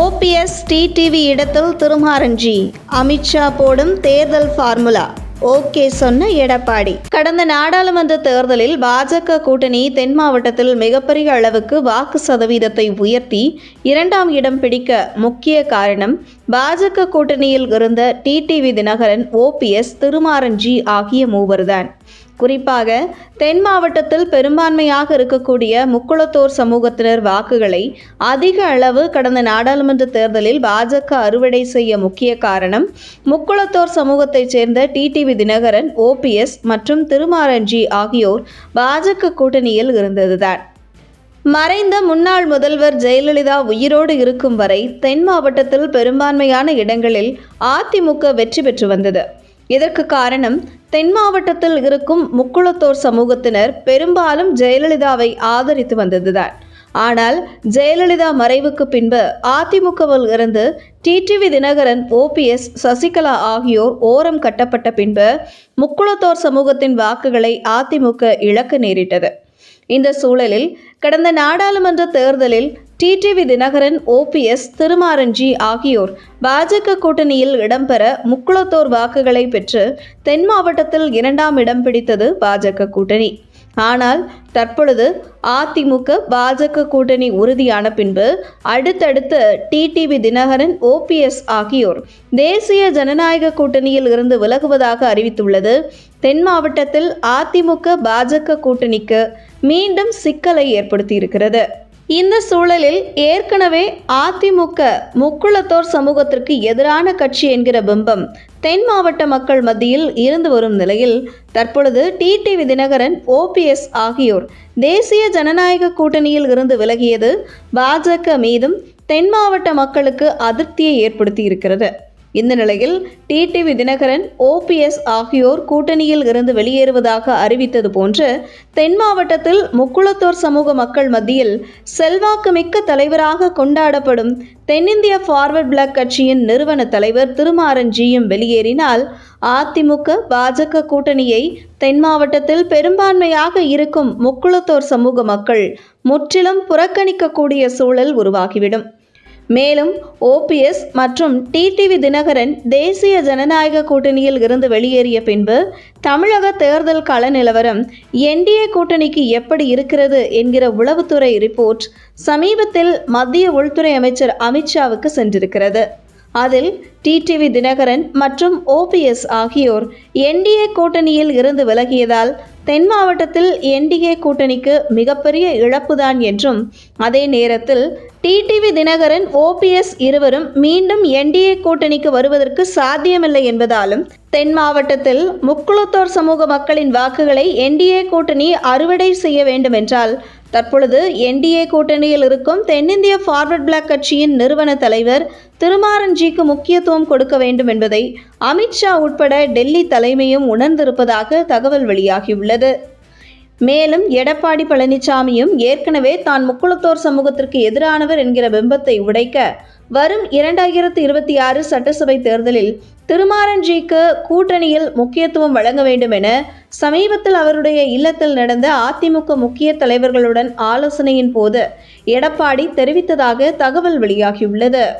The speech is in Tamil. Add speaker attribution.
Speaker 1: ஓபிஎஸ் டிடிவி இடத்தில் திருமாரஞ்சி. அமித்ஷா போடும் தேர்தல் ஃபார்முலா. ஓகே சொன்ன எடப்பாடி. கடந்த நாடாளுமன்ற தேர்தலில் பாஜக கூட்டணி தென் மாவட்டத்தில் மிகப்பெரிய அளவுக்கு வாக்கு சதவீதத்தை உயர்த்தி இரண்டாம் இடம் பிடிக்க முக்கிய காரணம் பாஜக கூட்டணியில் இருந்த டிடிவி தினகரன் ஓபிஎஸ் திருமாரஞ்சி ஆகிய மூவர்தான். குறிப்பாக தென் மாவட்டத்தில் பெரும்பான்மையாக இருக்கக்கூடிய முக்குளத்தோர் சமூகத்தினர் வாக்குகளை அதிக அளவு கடந்த நாடாளுமன்ற தேர்தலில் பாஜக அறுவடை செய்ய முக்கிய காரணம் முக்குளத்தோர் சமூகத்தைச் சேர்ந்த டிடிவி தினகரன் ஓபிஎஸ் மற்றும் திருமாரஞ்சி ஆகியோர் பாஜக கூட்டணியில் இருந்ததுதான். மறைந்த முன்னாள் முதல்வர் ஜெயலலிதா உயிரோடு இருக்கும் வரை தென் மாவட்டத்தில் பெரும்பான்மையான இடங்களில் அதிமுக வெற்றி பெற்று வந்தது. இதற்கு காரணம் தென் மாவட்டத்தில் இருக்கும் முக்குளத்தோர் சமூகத்தினர் பெரும்பாலும் ஜெயலலிதாவை ஆதரித்து வந்ததுதான். ஆனால் ஜெயலலிதா மறைவுக்கு பின்பு அதிமுகவில் இருந்து டிடிவி தினகரன் ஓபிஎஸ் சசிகலா ஆகியோர் ஓரம் கட்டப்பட்ட பின்பு முக்குளத்தோர் சமூகத்தின் வாக்குகளை அதிமுக இழக்க நேரிட்டது. இந்த சூழலில் கடந்த நாடாளுமன்ற தேர்தலில் டிடிவி தினகரன் ஓபிஎஸ் திருமாரஞ்சி ஆகியோர் பாஜக கூட்டணியில் இடம்பெற முக்குளத்தோர் வாக்குகளை பெற்று தென் மாவட்டத்தில் இரண்டாம் இடம் பிடித்தது பாஜக கூட்டணி. ஆனால் தற்பொழுது அதிமுக பாஜக கூட்டணி உறுதியான பின்பு அடுத்தடுத்து டிடிவி தினகரன் ஓபிஎஸ் ஆகியோர் தேசிய ஜனநாயக கூட்டணியில் இருந்து விலகுவதாக அறிவித்துள்ளது. தென் மாவட்டத்தில் அதிமுக பாஜக கூட்டணிக்கு மீண்டும் சிக்கலை ஏற்படுத்தியிருக்கிறது. இந்த சூழலில் ஏற்கனவே அதிமுக முக்குளத்தோர் சமூகத்திற்கு எதிரான கட்சி என்கிற பிம்பம் தென் மாவட்ட மக்கள் மத்தியில் இருந்து வரும் நிலையில் தற்பொழுது டிடிவி தினகரன் ஓபிஎஸ் ஆகியோர் தேசிய ஜனநாயக கூட்டணியில் இருந்து விலகியது பாஜக மீதும் தென் மாவட்ட மக்களுக்கு அதிருப்தியை ஏற்படுத்தி இருக்கிறது இந்த நிலையில் டிடிவி தினகரன் ஓபிஎஸ் ஆகியோர் கூட்டணியில் இருந்து வெளியேறுவதாக அறிவித்தது போன்று தென் மாவட்டத்தில் முக்குளத்தோர் சமூக மக்கள் மத்தியில் செல்வாக்குமிக்க தலைவராக கொண்டாடப்படும் தென்னிந்திய ஃபார்வர்ட் பிளாக் கட்சியின் நிறுவன தலைவர் திருமாரஞ்சியும் வெளியேறினால் அதிமுக பாஜக கூட்டணியை தென் மாவட்டத்தில் பெரும்பான்மையாக இருக்கும் முக்குளத்தோர் சமூக மக்கள் முற்றிலும் புறக்கணிக்கக்கூடிய சூழல் உருவாகிவிடும். மேலும் ஓபிஎஸ் மற்றும் டிடிவி தினகரன் தேசிய ஜனநாயக கூட்டணியில் இருந்து வெளியேறிய பின்பு தமிழக தேர்தல் கள நிலவரம் என்டிஏ கூட்டணிக்கு எப்படி இருக்கிறது என்கிற உளவுத்துறை ரிப்போர்ட் சமீபத்தில் மத்திய உள்துறை அமைச்சர் அமித்ஷாவுக்கு சென்றிருக்கிறது. அதில் டிடிவி தினகரன் மற்றும் ஓபிஎஸ் ஆகியோர் என்டிஏ கூட்டணியில் இருந்து விலகியதால் தென் மாவட்டத்தில் என்டிஏ கூட்டணிக்கு மிகப்பெரிய இழப்புதான் என்றும் அதே நேரத்தில் டிடிவி தினகரன் ஓபிஎஸ் இருவரும் மீண்டும் என்டிஏ கூட்டணிக்கு வருவதற்கு சாத்தியமில்லை என்பதாலும் தென் மாவட்டத்தில் முக்குளத்தோர் சமூக மக்களின் வாக்குகளை என்டிஏ கூட்டணி அறுவடை செய்ய வேண்டுமென்றால் தற்பொழுது என்டிஏ கூட்டணியில் இருக்கும் தென்னிந்திய ஃபார்வர்ட் பிளாக் கட்சியின் நிறுவன தலைவர் திருமாறன்ஜிக்கு முக்கியத்துவம் கொடுக்க வேண்டும் என்பதை அமித்ஷா உட்பட டெல்லி தலைமையும் உணர்ந்திருப்பதாக தகவல் வெளியாகியுள்ளது. மேலும் எடப்பாடி பழனிசாமியும் ஏற்கனவே தான் முக்குளத்தோர் சமூகத்திற்கு எதிரானவர் என்கிற பிம்பத்தை உடைக்க வரும் இரண்டாயிரத்து இருபத்தி ஆறு சட்டசபை தேர்தலில் திருமாரஞ்சிக்கு கூட்டணியில் முக்கியத்துவம் வழங்க வேண்டும் என சமீபத்தில் அவருடைய இல்லத்தில் நடந்த அதிமுக முக்கிய தலைவர்களுடன் ஆலோசனையின் போது எடப்பாடி தெரிவித்ததாக தகவல் வெளியாகியுள்ளது.